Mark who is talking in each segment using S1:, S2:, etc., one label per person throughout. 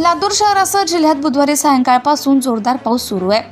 S1: लातूर शहरासह जिल्ह्यात बुधवारी सायंकाळपासून जोरदार पाऊस सुरू आहे.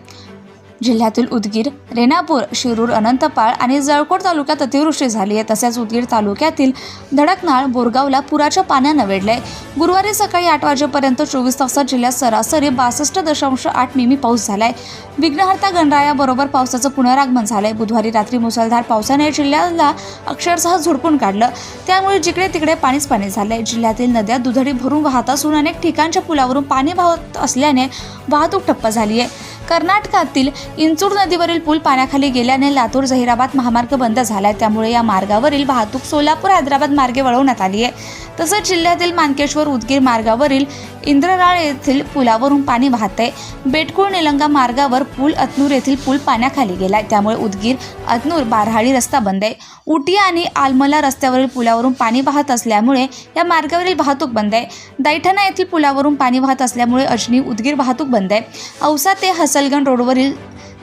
S1: जिल्ह्यातील उदगीर रेणापूर शिरूर अनंतपाळ आणि जळकोट तालुक्यात अतिवृष्टी झाली आहे. तसेच उदगीर तालुक्यातील धडकनाळ बोरगावला पुराच्या पाण्यानं वेढलंय. गुरुवारी सकाळी आठ वाजेपर्यंत चोवीस तासात जिल्ह्यात सरासरी बासष्ट दशांश आठ मिमी पाऊस झालाय. विघ्नहर्ता गणरायाबरोबर पावसाचं पुनरागमन झालंय. बुधवारी रात्री मुसळधार पावसाने जिल्ह्याला अक्षरशः झुडपून काढलं. त्यामुळे जिकडे तिकडे पाणीच पाणी झालंय. जिल्ह्यातील नद्या दुधडी भरून वाहत असून अनेक ठिकाणच्या पुलावरून पाणी वाहत असल्याने वाहतूक ठप्प झाली आहे. कर्नाटकातील इंचूर नदीवरील पूल पाण्याखाली गेल्याने लातूर जहिराबाद महामार्ग बंद झालाय. त्यामुळे या मार्गावरील वाहतूक सोलापूर हैदराबाद मार्गे वळवण्यात आली आहे तसंच जिल्ह्यातील मानकेश्वर उदगीर मार्गावरील इंद्रराळ येथील पुलावरून पाणी वाहतंय. बेटकुळ निलंगा मार्गावर पूल अतनूर येथील पूल पाण्याखाली गेलाय. त्यामुळे उदगीर अतनूर बारहाळी रस्ता बंद आहे. उटी आणि आलमला रस्त्यावरील पुलावरून पाणी वाहत असल्यामुळे या मार्गावरील वाहतूक बंद आहे. दैठणा येथील पुलावरून पाणी वाहत असल्यामुळे अजनी उदगीर वाहतूक बंद आहे. औसा ते हसलगण रोडवरील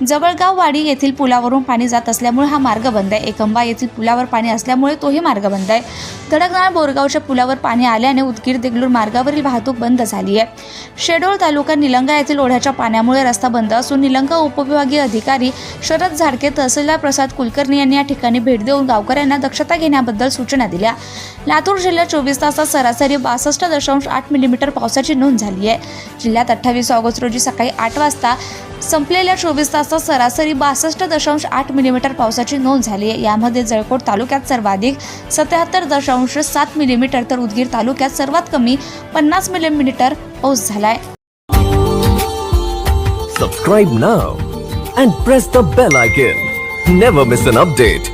S1: जवळगाव वाडी येथील पुलावरून पाणी जात असल्यामुळे हा मार्ग बंद आहे. एकंबा येथील पुलावर पाणी असल्यामुळे तोही मार्ग बंद आहे. धडकनाळ बोरगावच्या पुलावर पाणी आल्याने उदगीर देगलूर मार्गावरील वाहतूक बंद झाली आहे. शेडोळ तालुका निलंगा येथील ओढ्याच्या पाण्यामुळे रस्ता बंद असून निलंगा उपविभागीय अधिकारी शरद झाडके तहसीलदार प्रसाद कुलकर्णी यांनी या ठिकाणी भेट देऊन गावकऱ्यांना दक्षता घेण्याबद्दल सूचना दिल्या. लातूर जिल्ह्यात चोवीस तासात सरासरी बासष्ट दशांश आठ मिलीमीटर पावसाची नोंद झाली आहे. जिल्ह्यात अठ्ठावीस ऑगस्ट रोजी सकाळी आठ वाजता संपलेल्या चोवीस तासात सरासरी बासष्ट दशांश आठ मिलीमीटर पावसाची नोंद झाली आहे. यामध्ये जळकोट तालुक्यात सर्वाधिक सत्याहत्तर दशांश सात मिलीमीटर तर उदगीर तालुक्यात सर्वात कमी पन्नास मिलीमीटर पाऊस झालाय.
S2: Subscribe now and press the bell icon never miss an update